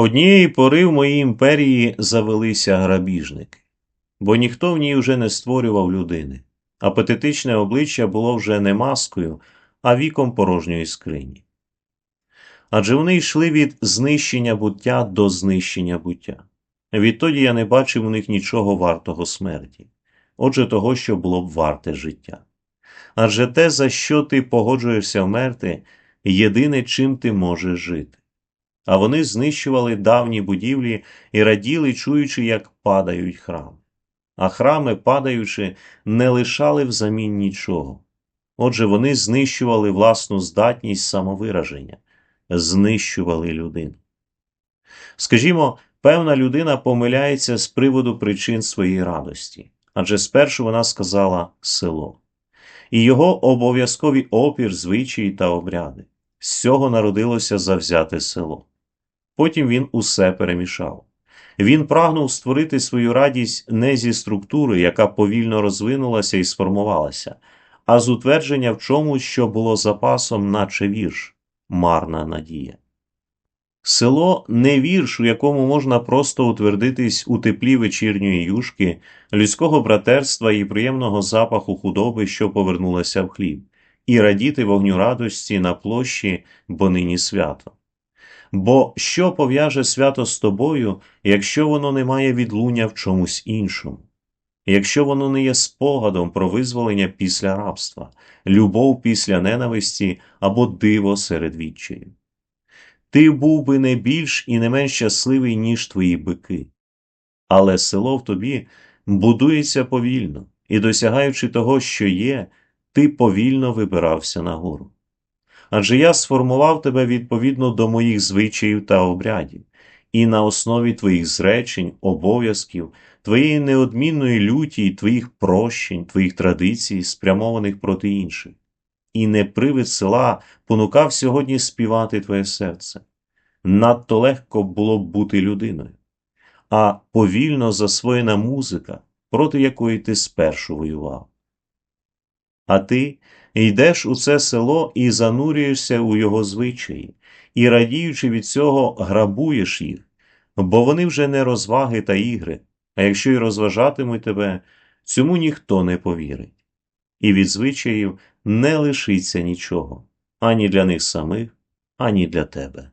Однієї пори в моїй імперії завелися грабіжники, бо ніхто в ній вже не створював людини. Апетитичне обличчя було вже не маскою, а віком порожньої скрині. Адже вони йшли від знищення буття до знищення буття. Відтоді я не бачив у них нічого вартого смерті, отже, того, що було б варте життя. Адже те, за що ти погоджуєшся вмерти, єдине, чим ти можеш жити. А вони знищували давні будівлі і раділи, чуючи, як падають храми. А храми, падаючи, не лишали взамін нічого. Отже, вони знищували власну здатність самовираження, знищували людину. Скажімо, певна людина помиляється з приводу причин своєї радості, адже спершу вона сказала село, і його обов'язкові опір, звичаї та обряди. З цього народилося завзяте село. Потім він усе перемішав. Він прагнув створити свою радість не зі структури, яка повільно розвинулася і сформувалася, а з утвердження в чомусь, що було запасом, наче вірш, марна надія. Село не вірш, у якому можна просто утвердитись у теплі вечірньої юшки, людського братерства і приємного запаху худоби, що повернулася в хліб, і радіти вогню радості на площі, бо нині свято. Бо що пов'яже свято з тобою, якщо воно не має відлуння в чомусь іншому? Якщо воно не є спогадом про визволення після рабства, любов після ненависті або диво серед відчаю? Ти був би не більш і не менш щасливий, ніж твої бики. Але село в тобі будується повільно, і, досягаючи того, що є, ти повільно вибирався нагору адже я сформував тебе відповідно до моїх звичаїв та обрядів, і на основі твоїх зречень, обов'язків, твоєї неодмінної люті і твоїх прощень, твоїх традицій, спрямованих проти інших. І не привид села понукав сьогодні співати твоє серце. Надто легко було б бути людиною, а повільно засвоєна музика, проти якої ти спершу воював. А ти йдеш у це село і занурюєшся у його звичаї, і, радіючи від цього, грабуєш їх, бо вони вже не розваги та ігри, а якщо й розважатимуть тебе, цьому ніхто не повірить. І від звичаїв не лишиться нічого ані для них самих, ані для тебе.